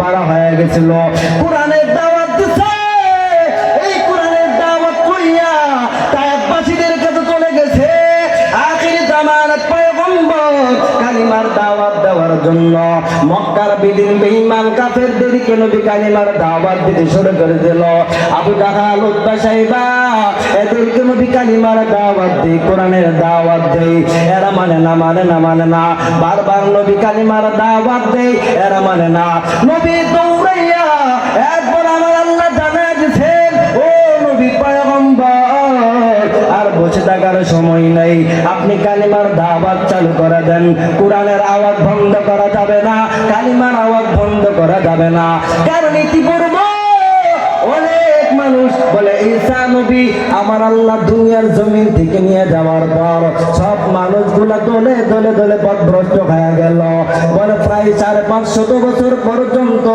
পারা হয়ে গেছিল। কোরআনের দাওয়াত জন্য মক্কার বিদিন বেঈমান কাফেরদেরকে নবী কালিমার দাওয়াত দিতে শুরু করে দিল। আবু জাহাল, উতবা সাহেবা এদেরকে নবী কালিমার দাওয়াত দেই কোরআনের দাওয়াত দেই এরা মানে না মানে না মানে না। বারবার নবী কালিমার দাওয়াত দেই এরা মানে না। নবী থাকার সময় নেই। আপনি কালিমার দাওয়াত চালু করে দেন। কোরআনের আওয়াজ বন্ধ করা যাবে না। কালিমার আওয়াজ বন্ধ করা যাবে না। কারণ ইতিপূর্বে অনেক মানুষ বলে, ঈসা নবী আমার আল্লাহ দুনিয়ার জমিন থেকে নিয়ে যাওয়ার পর সব মানুষগুলা দলে দলে দলে পথভ্রষ্ট হয়ে গেল। বলে, প্রায় চার পাঁচশত বছর পর্যন্ত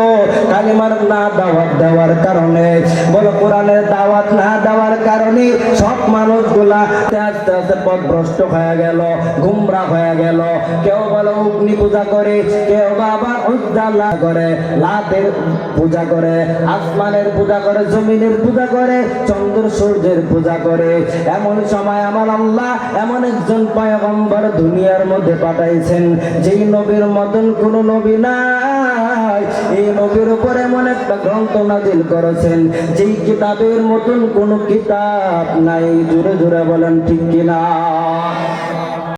কালিমার না দাওয়াত দেওয়ার কারণে। বলে, কোরআনের দাওয়াত সব মানুষগুলা আস্তে আস্তে আস্তে পথভ্রষ্ট হয়ে গেল গুমরা হয়ে গেল। কেউ বলে, অগ্নি পূজা করে। কেউ বা আবার উজ্জালা করে। লাতের পূজা করে, আসমানের পূজা করে, জমিনের পূজা করে, চন্দ্র সূর্যের পূজা করে। এমন সময় আমার আল্লাহ এমন একজন পয়গম্বর দুনিয়ার মধ্যে পাঠাইছেন, যেই নবীর মতন কোন নবী নাই। এই নবীর উপর এমন একটা গ্রন্থ নাজিল করেছেন, যেই কিতাবের মতন কোন কিতাব নাই জোরে জোরে বলেন ঠিক কিনা?